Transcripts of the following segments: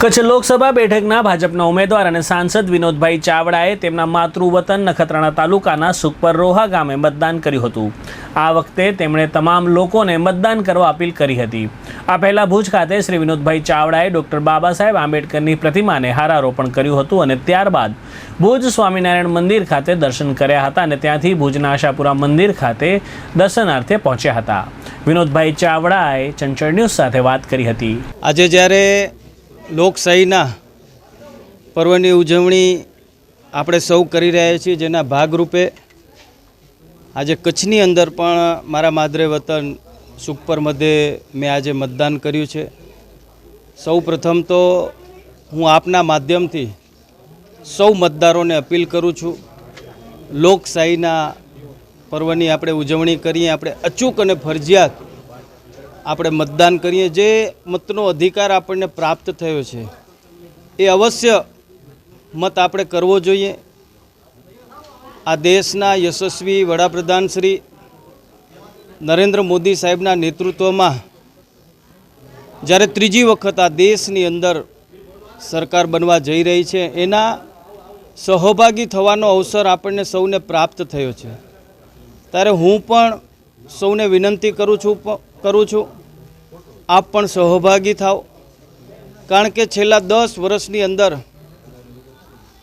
કચ્છ લોકસભા બેઠકના ભાજપના ઉમેદવાર અને સાંસદ વિનોદભાઈ ચાવડાએ તેમના માતૃવતન નખત્રાણા તાલુકાના સુખપર રોહા ગામે મતદાન કર્યું હતું. આ વખતે તેમણે તમામ લોકોને મતદાન કરવા અપીલ કરી હતી. આ પહેલા ભુજ ખાતે શ્રી વિનોદભાઈ ચાવડાએ ડૉક્ટર બાબા સાહેબ આંબેડકરની પ્રતિમાને હારારોપણ કર્યું હતું અને ત્યારબાદ ભુજ સ્વામિનારાયણ મંદિર ખાતે દર્શન કર્યા હતા અને ત્યાંથી ભુજના આશાપુરા મંદિર ખાતે દર્શનાર્થે પહોંચ્યા હતા. વિનોદભાઈ ચાવડાએ ચંચળ ન્યૂઝ સાથે વાત કરી હતી. આજે જ્યારે લોકશાહીના પર્વની ઉજવણી આપણે સૌ કરી રહ્યા છીએ, જેના ભાગરૂપે આજે કચ્છની અંદર પણ મારા માદરે વતન સુખપર મધ્યે મેં આજે મતદાન કર્યું છે. સૌ પ્રથમ તો હું આપના માધ્યમથી સૌ મતદારોને અપીલ કરું છું, લોકશાહીના પર્વની આપણે ઉજવણી કરીએ, આપણે અચૂક અને ફરજિયાત આપણે મતદાન કરીએ, જે મતનો અધિકાર આપણને પ્રાપ્ત થયો છે, એ અવશ્ય મત આપણે કરવો જોઈએ. આ દેશના યશસ્વી વડાપ્રધાન શ્રી નરેન્દ્ર મોદી સાહેબના નેતૃત્વમાં જ્યારે ત્રીજી વખત આ દેશની અંદર સરકાર બનવા જઈ રહી છે, એના સહભાગી થવાનો અવસર આપણને સૌને પ્રાપ્ત થયો છે. ત્યારે હું પણ સૌને વિનંતી કરું છું કરું છું આપ પણ સહભાગી થાઓ કારણ કે છેલ્લા દસ વર્ષની અંદર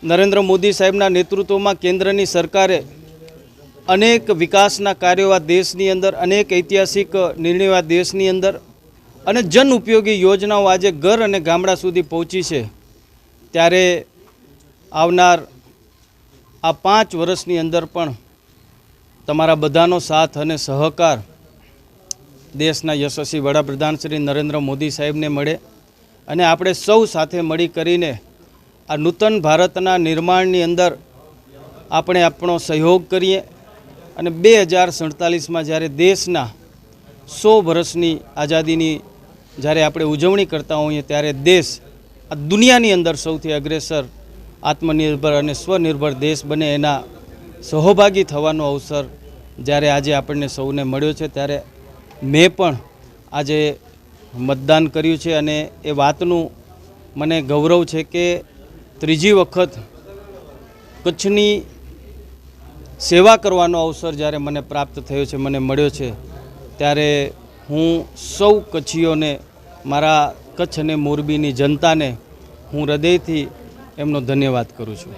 નરેન્દ્ર મોદી સાહેબના નેતૃત્વમાં કેન્દ્રની સરકારે અનેક વિકાસના કાર્યો આ દેશની અંદર, અનેક ઐતિહાસિક નિર્ણયો આ દેશની અંદર અને જન ઉપયોગી યોજનાઓ આજે ઘર અને ગામડા સુધી પહોંચી છે. ત્યારે આવનાર આ પાંચ વર્ષની અંદર પણ તમારા બધાનો સાથ અને સહકાર દેશના યશસ્વી વડાપ્રધાન શ્રી નરેન્દ્ર મોદી સાહેબને મળે અને આપણે સૌ સાથે મળી કરીને આ નૂતન ભારતના નિર્માણની અંદર આપણે આપણો સહયોગ કરીએ અને બે હજાર સડતાલીસમાં જ્યારે દેશના સો વર્ષની આઝાદીની જ્યારે આપણે ઉજવણી કરતા હોઈએ ત્યારે દેશ આ દુનિયાની અંદર સૌથી અગ્રેસર, આત્મનિર્ભર અને સ્વનિર્ભર દેશ બને એના સહભાગી થવાનો અવસર જ્યારે આજે આપણને સૌને મળ્યો છે ત્યારે મેં પણ આજે મતદાન કર્યું છે અને એ વાતનું મને ગૌરવ છે કે ત્રીજી વખત કચ્છની સેવા કરવાનો અવસર જ્યારે મને પ્રાપ્ત થયો છે, મને મળ્યો છે, ત્યારે હું સૌ કચ્છીઓને, મારા કચ્છ અને મોરબીની જનતાને હું હૃદયથી એમનો ધન્યવાદ કરું છું.